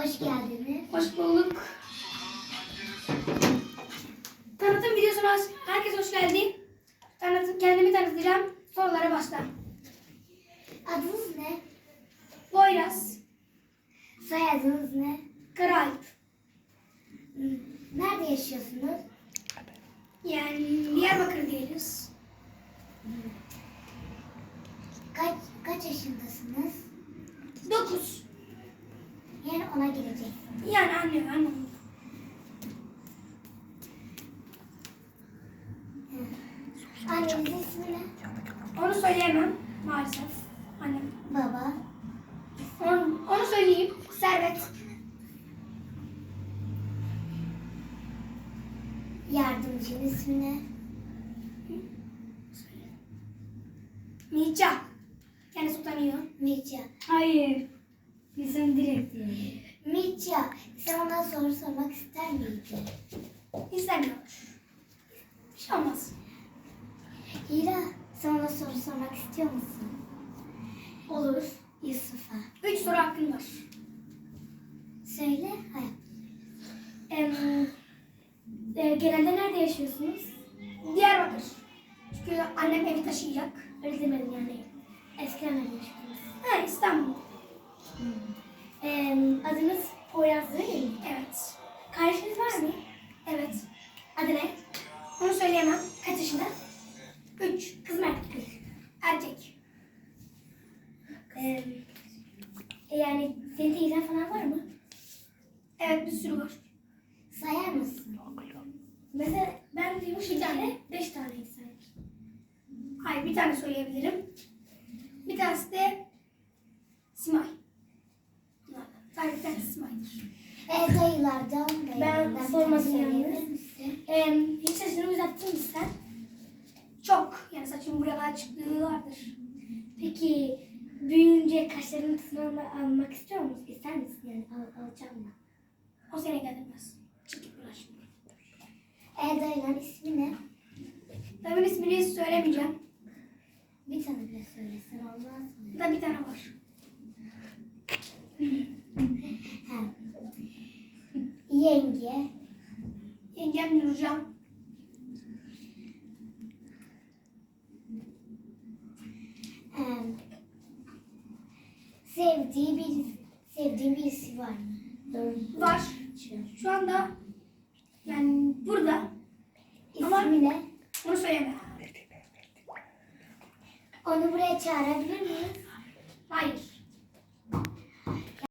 Hoş geldiniz. Hoş bulduk. Tanıtım videosuna herkes hoş geldi. Tanıtım, kendimi tanıtacağım. Sorulara başla. Adınız ne? Boyraz, Soyadınız ne? Karalp. Hmm, Nerede yaşıyorsunuz? Yani Diyarbakır diyoruz. Kaç kaç yaşındasınız? Gireceksiniz. Yani anne annem. Annenizin ismi ne? Onu söyleyemem maalesef. Annem. Baba. Onu, onu söyleyeyim. Servet. Yardımcının ismi ne? Mica. Kendisi utanıyor. Mitya. Hayır. Bizim direkt Mitya, sen ona soru sormak ister miydin? İstemiyor. Bir şey olmaz. Hira, sen ona soru sormak istiyor musun? Olur. Yusuf'a. Üç soru hakkın var. Söyle, hayır. Em, e, genelde nerede yaşıyorsunuz? Diyarbakır. Çünkü annem evi taşıyacak. Öyle demedim yani. Eskiden nerede yaşıyordunuz? Ha İstanbul. Ee, adınız Poyraz değil mi? Evet. Kardeşiniz var mı? Evet. Adı ne? Onu söyleyemem. Kaç yaşında? Üç. Kız mı erkek? Erkek. Ee, yani senin teyzen falan var mı? Evet bir sürü var. Sayar mısın? Mesela ben duymuş bir tane, beş tane insan. Hayır bir tane söyleyebilirim. Bir tanesi de Ee, dayılardan, dayılardan bir sormadım tane yalnız. hiç saçını uzattın mı sen? Çok. Yani saçın buraya kadar çıktığı vardır. Peki büyüyünce kaşlarını tırnağına almak istiyor musun? İster misin yani? Al, alacağım mı? O sene gelmez. Çıkıp uğraşma. Ee, dayıların ismi ne? Tabii ismini söylemeyeceğim. Bir tane bile söylesen olmaz mı? Da bir tane var. Yenge. Yengem Nurcan. Ee, sevdiği bir sevdiğin birisi var? Var. Şu anda yani burada. Ama- İsmi ne? Onu söyleme. Onu buraya çağırabilir miyiz? Hayır.